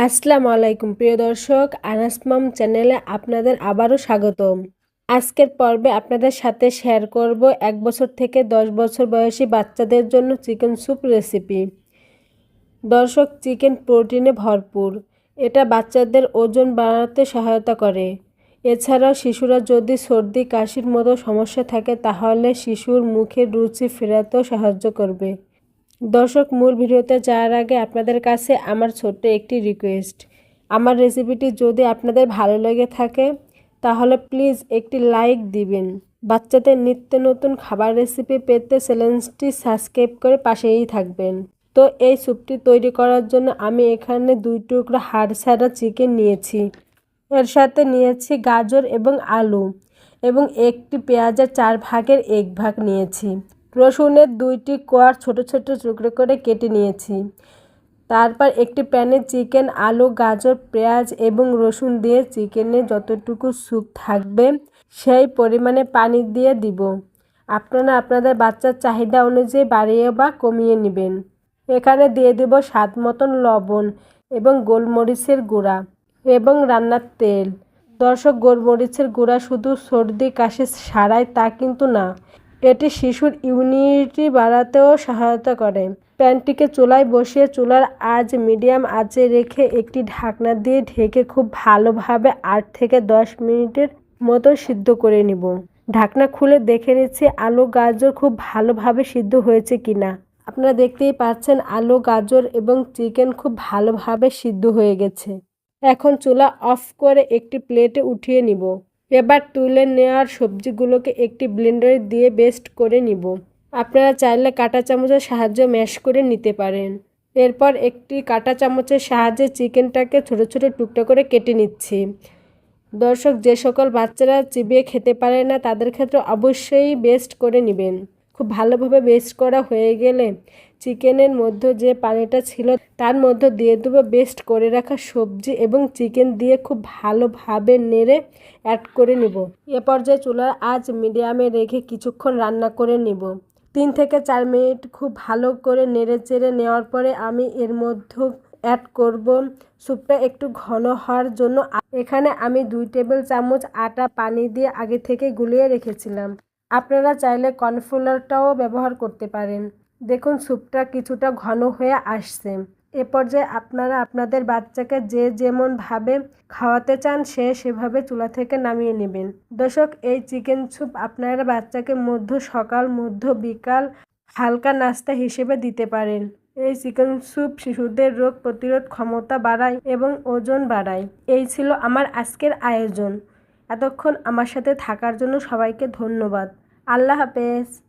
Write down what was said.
আসসালামু আলাইকুম, প্রিয় দর্শক আনাসমাম চ্যানেলে আপনাদের আবারও স্বাগতম। আজকের পর্বে আপনাদের সাথে শেয়ার করব এক বছর থেকে দশ বছর বয়সী বাচ্চাদের জন্য চিকেন স্যুপ রেসিপি দর্শক চিকেন প্রোটিনে ভরপুর। এটা বাচ্চাদের ওজন বাড়াতে সহায়তা করে। এছাড়াও শিশুরা যদি সর্দি, কাশির মতো সমস্যা থাকে, তাহলে শিশুর মুখে রুচি ফেরাতেও সাহায্য করবে। দর্শক, মূল ভিডিওতে যাওয়ার আগে আপনাদের কাছে আমার ছোট্ট একটি রিকোয়েস্ট আমার রেসিপিটি যদি আপনাদের ভালো লেগে থাকে, তাহলে প্লিজ একটি লাইক দিবেন। বাচ্চাদের নিত্য নতুন খাবার রেসিপি পেতে চ্যানেলটি সাবস্ক্রাইব করে পাশেই থাকবেন। তো এই স্যুপটি তৈরি করার জন্য আমি এখানে দুই টুকরো হাড় ছাড়া চিকেন নিয়েছি। এর সাথে নিয়েছি গাজর এবং আলু এবং একটি পেঁয়াজের চার ভাগের এক ভাগ নিয়েছি। রসুনের দুইটি কোয়ার ছোট ছোট টুকরো করে কেটে নিয়েছি। তারপর একটি প্যানে চিকেন, আলু, গাজর, পেঁয়াজ এবং রসুন দিয়ে চিকেনে যতটুকু স্যুপ থাকবে সেই পরিমাণে পানি দিয়ে দিব। আপনারা আপনাদের বাচ্চার চাহিদা অনুযায়ী বাড়িয়ে বা কমিয়ে নেবেন। এখানে দিয়ে দেব স্বাদ মতন লবণ এবং গোলমরিচের গুঁড়া এবং রান্নার তেল। দর্শক, গোলমরিচের গুঁড়া শুধু সর্দি, কাশি সারায় তা কিন্তু না। এটি শিশুর ইমিউনিটি বাড়াতেও সহায়তা করে। প্যানটিকে চুলায় বসিয়ে চুলার আজ মিডিয়াম আঁচে রেখে একটি ঢাকনা দিয়ে ঢেকে খুব ভালোভাবে আট থেকে দশ মিনিটের মতো সিদ্ধ করে নিব। ঢাকনা খুলে দেখে নিচ্ছি আলু, গাজর খুব ভালোভাবে সিদ্ধ হয়েছে কিনা। আপনারা দেখতেই পাচ্ছেন আলু, গাজর এবং চিকেন খুব ভালোভাবে সিদ্ধ হয়ে গেছে। এখন চুলা অফ করে একটি প্লেটে উঠিয়ে নিব। এবার তুলে নেওয়ার সবজিগুলোকে একটি ব্লেন্ডারে দিয়ে বেস্ট করে নিব। আপনারা চাইলে কাটা চামচের সাহায্যে ম্যাশ করে নিতে পারেন। এরপর একটি কাটা চামচের সাহায্যে চিকেনটাকে ছোট ছোট টুকটা করে কেটে নিচ্ছি। দর্শক, যে সকল বাচ্চারা চিবিয়ে খেতে পারে না, তাদের ক্ষেত্রে অবশ্যই বেস্ট করে নেবেন। খুব ভালোভাবে বেস্ট করা হয়ে গেলে চিকেনের মধ্যে যে পানিটা ছিল তার মধ্যে দিয়ে দেবো বেস্ট করে রাখা সবজি এবং চিকেন দিয়ে খুব ভালোভাবে নেড়ে অ্যাড করে নিব। এ পর্যায়ে চুলার আজ মিডিয়ামে রেখে কিছুক্ষণ রান্না করে নিব। তিন থেকে চার মিনিট খুব ভালো করে নেড়ে চেড়ে নেওয়ার পরে আমি এর মধ্যে অ্যাড করব স্যুপটা একটু ঘন হওয়ার জন্য। এখানে আমি দুই টেবিল চামচ আটা পানি দিয়ে আগে থেকে গুলিয়ে রেখেছিলাম। আপনারা চাইলে কর্নফ্লাওয়ারটাও ব্যবহার করতে পারেন। দেখুন, স্যুপটা কিছুটা ঘন হয়ে আসছে। এ পর্যায়ে আপনারা আপনাদের বাচ্চাকে যে যেমনভাবে খাওয়াতে চান, সে সেভাবে চুলা থেকে নামিয়ে নেবেন। দর্শক, এই চিকেন স্যুপ আপনারা বাচ্চাকে মধ্য সকাল, মধ্য বিকাল হালকা নাস্তা হিসেবে দিতে পারেন। এই চিকেন স্যুপ শিশুদের রোগ প্রতিরোধ ক্ষমতা বাড়ায় এবং ওজন বাড়ায়। এই ছিল আমার আজকের আয়োজন। এতক্ষণ আমার সাথে থাকার জন্য সবাইকে ধন্যবাদ। আল্লাহ হাফেজ।